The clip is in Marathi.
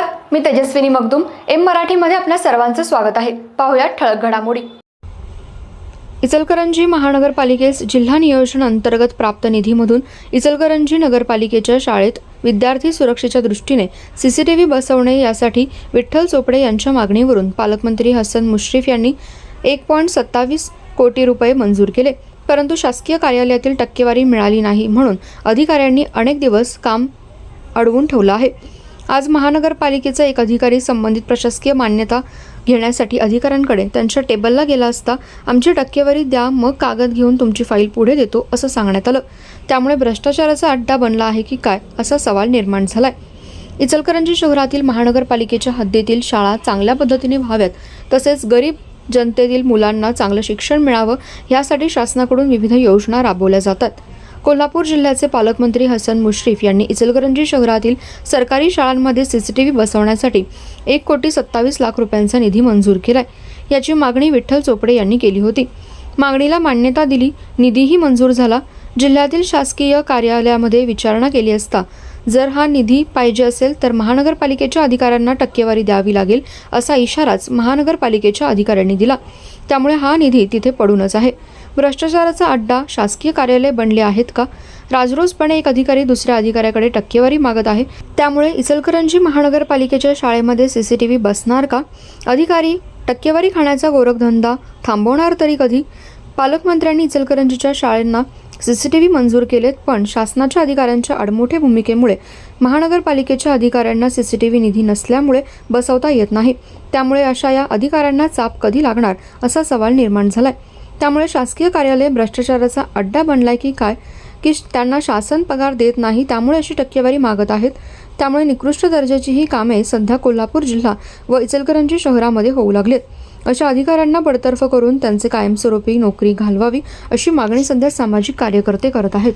नमस्कार मी तेजस्विनी मगदुम. एम मराठीमध्ये आपल्या सर्वांचं स्वागत आहे. पाहुयात ठळक घडामोडी. इचलकरंजी महानगरपालिकेस जिल्हा नियोजन अंतर्गत प्राप्त निधीमधून इचलकरंजी नगरपालिकेच्या शाळेत विद्यार्थी सुरक्षेच्या दृष्टीने सीसीटीव्ही बसवणे यासाठी विठ्ठल चोपडे यांच्या मागणीवरून पालकमंत्री हसन मुश्रीफ यांनी एक पॉईंट सत्तावीस कोटी रुपये मंजूर केले. परंतु शासकीय कार्यालयातील टक्केवारी मिळाली नाही म्हणून अधिकाऱ्यांनी अनेक दिवस काम अडवून ठेवलं आहे. आज महानगरपालिकेचा एक अधिकारी संबंधित प्रशासकीय मान्यता घेण्यासाठी अधिकाऱ्यांकडे त्यांच्या टेबलला गेला असता आमची टक्केवारी द्या मग कागद घेऊन तुमची फाईल पुढे देतो असं सांगण्यात आलं. त्यामुळे भ्रष्टाचाराचा अड्डा बनला आहे की काय असा सवाल निर्माण झालाय. इचलकरंजी शहरातील महानगरपालिकेच्या हद्दीतील शाळा चांगल्या पद्धतीने व्हाव्यात तसेच गरीब जनतेतील मुलांना चांगलं शिक्षण मिळावं यासाठी शासनाकडून विविध योजना राबवल्या जातात. कोल्हापूर जिल्ह्याचे पालकमंत्री हसन मुश्रीफ यांनी इचलकरंजी शहरातील सरकारी शाळांमध्ये सीसीटीव्ही बसवण्यासाठी एक कोटी सत्तावीस लाख रुपयांचा निधी मंजूर केलाय. याची मागणी विठ्ठल चोपडे यांनी केली होती. मागणीला मान्यता दिली निधीही मंजूर झाला. जिल्ह्यातील शासकीय कार्यालयामध्ये विचारणा केली असता जर हा निधी पाहिजे असेल तर महानगरपालिकेच्या अधिकाऱ्यांना टक्केवारी द्यावी लागेल असा इशाराच महानगरपालिकेच्या अधिकाऱ्यांनी दिला. त्यामुळे हा निधी तिथे पडूनच आहे. भ्रष्टाचाराचा अड्डा शासकीय कार्यालय बनले आहेत का? राजरोजपणे एक अधिकारी दुसऱ्या अधिकाऱ्याकडे टक्केवारी मागत आहे. त्यामुळे इचलकरंजी महानगरपालिकेच्या शाळेमध्ये सीसीटीव्ही बसणार का? अधिकारी टक्केवारी खाण्याचा गोरखधंदा थांबवणार तरी कधी? पालकमंत्र्यांनी इचलकरंजीच्या शाळांना सीसीटीव्ही मंजूर केलेत पण शासनाच्या अधिकाऱ्यांच्या आडमोठे भूमिकेमुळे महानगरपालिकेच्या अधिकाऱ्यांना सीसीटीव्ही निधी नसल्यामुळे बसवता येत नाही. त्यामुळे अशा या अधिकाऱ्यांना चाप कधी लागणार असा सवाल निर्माण झालाय. त्यामुळे शासकीय कार्यालय भ्रष्टाचाराचा अड्डा बनलाय की काय की त्यांना शासन पगार देत नाही त्यामुळे अशी टक्केवारी मागत आहेत. त्यामुळे निकृष्ट दर्जाची ही कामे सध्या कोल्हापूर जिल्हा व इचलकरंजी शहरामध्ये होऊ लागलेत. अशा अधिकाऱ्यांना बडतर्फ करून त्यांचे कायमस्वरूपी नोकरी घालवावी अशी मागणी सध्या सामाजिक कार्यकर्ते करत आहेत.